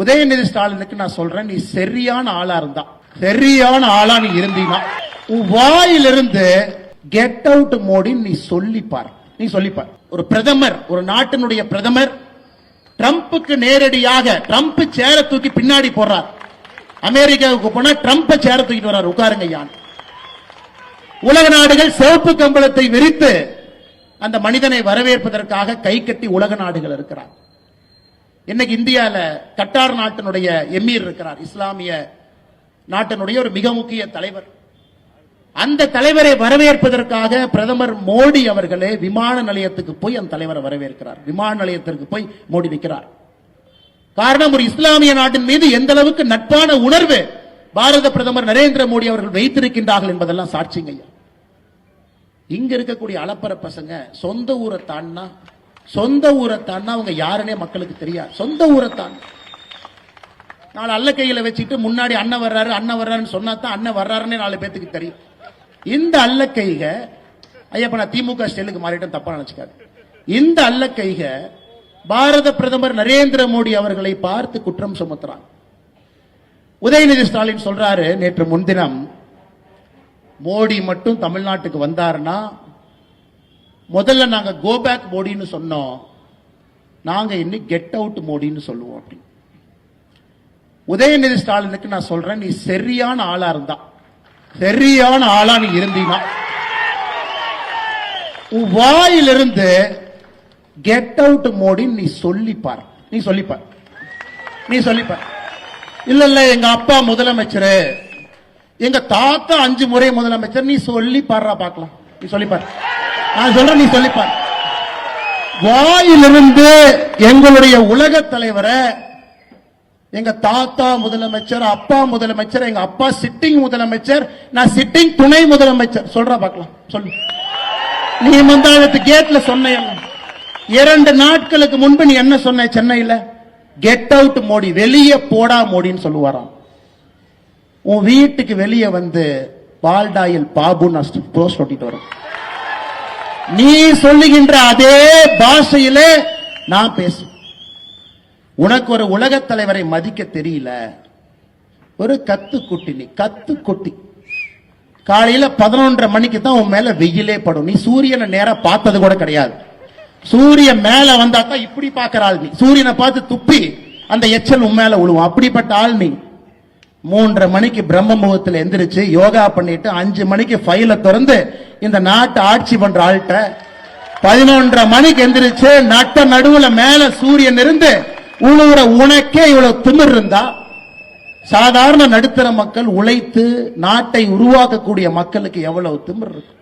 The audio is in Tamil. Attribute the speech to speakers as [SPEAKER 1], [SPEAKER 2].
[SPEAKER 1] உதயநிதி ஸ்டாலினுக்கு நான் சொல்றேன் நீ சரியான ஆளா இருந்தா சரியான ஆளா நீ இருந்தீனா உன் வாயிலிருந்து கெட் அவுட் மோடி நீ சொல்லிப்பார். நீ சொல்லிப்பார். ஒரு பிரதமர் ஒரு நாட்டினுடைய பிரதமர் ட்ரம்ப்புக்கு நேரடியாக ட்ரம்ப் சேர தூக்கி பின்னாடி போடுறார். அமெரிக்காவுக்கு போனா ட்ரம்ப் சேர தூக்கிட்டு வர்றார். உட்காருங்க யான். உலக நாடுகள் சிவப்பு கம்பளத்தை விரித்து அந்த மனிதனை வரவேற்பதற்காக கை கட்டி உலக நாடுகள் இருக்கிறார். இன்னைக்கு இந்தியால கட்டார் நாட்டினுடைய எமீர் இருக்கிறார். இஸ்லாமிய நாட்டினுடைய ஒரு மிக முக்கிய தலைவர். அந்த தலைவரை வரவேற்பதற்காக பிரதமர் மோடி அவர்களே விமான நிலையத்துக்கு போய் அந்த தலைவரை வரவேற்கிறார். விமான நிலையத்திற்கு போய் மோடி நிற்கிறார். காரணம் ஒரு இஸ்லாமிய நாட்டின் மீது எந்த அளவுக்கு நட்பான உணர்வு பாரத பிரதமர் நரேந்திர மோடி அவர்கள் வைத்திருக்கின்றார்கள் என்பதெல்லாம் சாட்சிங்க ஐயா. இங்க இருக்கக்கூடிய அலப்பற பசங்க சொந்த ஊரை தாண்டினா சொந்த ஊரை அவங்க யாருன்னே மக்களுக்கு தெரியாது. சொந்த ஊரை நாலு அல்ல கையில வச்சுட்டு முன்னாடி அண்ணன் வர்றாரு அண்ணன் வர்றாருன்னு சொன்னா தான் அண்ணன் வர்றாருன்னு நாலு பேத்துக்கு தெரியும். இந்த அல்ல கைக ஐயப்ப நான் திமுக ஸ்டைலுக்கு மாறிட்டேன் தப்பா நினைச்சுக்காது. இந்த அல்ல கைக பாரத பிரதமர் நரேந்திர மோடி அவர்களை பார்த்து குற்றம் சுமத்துறாங்க. உதயநிதி ஸ்டாலின் சொல்றாரு நேற்று முன்தினம் மோடி மட்டும் தமிழ்நாட்டுக்கு வந்தாருன்னா முதல்ல நாங்க கோ பேக் மோடின்னு சொன்னோம். நாங்க இன்னும் கெட் அவுட் மோடின்னு சொல்லுவோம் அப்படி. உதயநிதி ஸ்டாலினுக்கு நான் சொல்றேன் நீ சரியான ஆளா இருந்தா. சரியான ஆளா நீ இருந்தீனா. உன் வாயிலிருந்து கெட் அவுட் மோடின்னு நீ சொல்லிப்பார். நீ சொல்லிப்பார். நீ சொல்லிப்பார். இல்ல இல்ல எங்க அப்பா முதலமைச்சர். எங்க தாத்தா அஞ்சு முறை முதலமைச்சர். நீ சொல்லி பாடுறா பார்க்கலாம் நீ சொல்லி பாரு நான் சொல்றேன் நீ சொல்லிப்பார். வாயிலிருந்து எங்களுடைய உலக தலைவரை எங்க தாத்தா முதலமைச்சர் அப்பா முதலமைச்சர் எங்க அப்பா சிட்டிங் முதலமைச்சர் நான் சிட்டிங் துணை முதலமைச்சர். சொல்ற பார்க்கலாம் சொல்லு. நீ மந்தாளத்து கேட்ல சொன்ன இரண்டு நாட்களுக்கு முன்பு நீ என்ன சொன்ன சென்னையில? Get out Modi. வெளியே போடா மோடின்னு சொல்லுவாராம். உன் வீட்டுக்கு வெளியே வந்து பால்டாயில் பாபு போஸ்ட் ஒட்டிட்டு வரும். நீ சொல்லுகின்ற அதே பாஷையில நான் பேசுவேன். உனக்கு ஒரு உலகத் தலைவரை மதிக்க தெரியல. ஒரு கத்து குட்டி நீ கத்து குட்டி காலையில பதினொன்றரை மணிக்கு தான் உன் மேல வெயிலே படும். நீ சூரியனை நேரா பார்த்தது கூட கிடையாது. சூரியன் மேல வந்தா தான் இப்படி பார்க்கிற ஆள் நீ. சூரியனை பார்த்து துப்பி அந்த எச்சல் உன் மேல விழுவும் அப்படிப்பட்ட ஆள் நீ. மூன்றரை மணிக்கு பிரம்ம முகத்துல எந்திரிச்சு யோகா பண்ணிட்டு அஞ்சு மணிக்கு ஃபைல திறந்து இந்த நாட்டை ஆட்சி பண்ற ஆள்கிட்ட பதினொன்றரை மணிக்கு எந்திரிச்சு நட்ட நடுவுல மேல சூரியன் இருந்து உழுவுற உனக்கே இவ்வளவு திமிர் இருந்தா? சாதாரண நடுத்தர மக்கள் உழைத்து நாட்டை உருவாக்கக்கூடிய மக்களுக்கு எவ்வளவு திமிர் இருக்கும்?